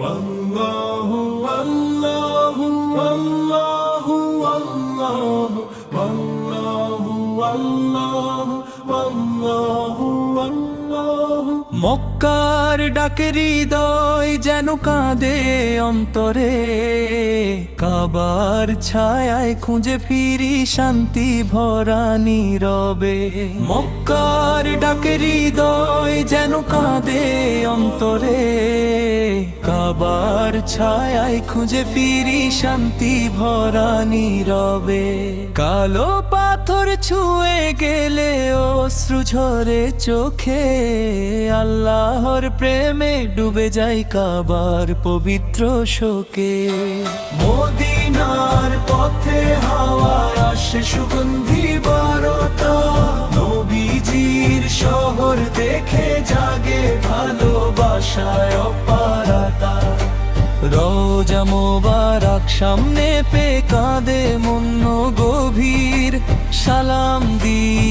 والله والله والله والله والله والله والله والله মক্কার ডাকে হৃদয় যেন কাঁদে অন্তরে কাবার ছায়ায় খুঁজে ফিরি শান্তি ভরা নীরবে মক্কার ডাকে হৃদয় যেন কাঁদে অন্তরে কাবার ছায়ায় খুঁজে ফিরি শান্তি ভরা নীরবে। কালো পাথর ছুঁয়ে গেলে অশ্রু ঝরে চোখে। আল্লাহর প্রেমে ডুবে যাই কাবার পবিত্র শোকে। মদিনার পথে হাওয়া আসে সুগন্ধি বারতা। শহর দেখে জাগে ভালোবাসায় রোজা মোবারক সামনে পে কাঁদে মন্য গভীর। সালাম দি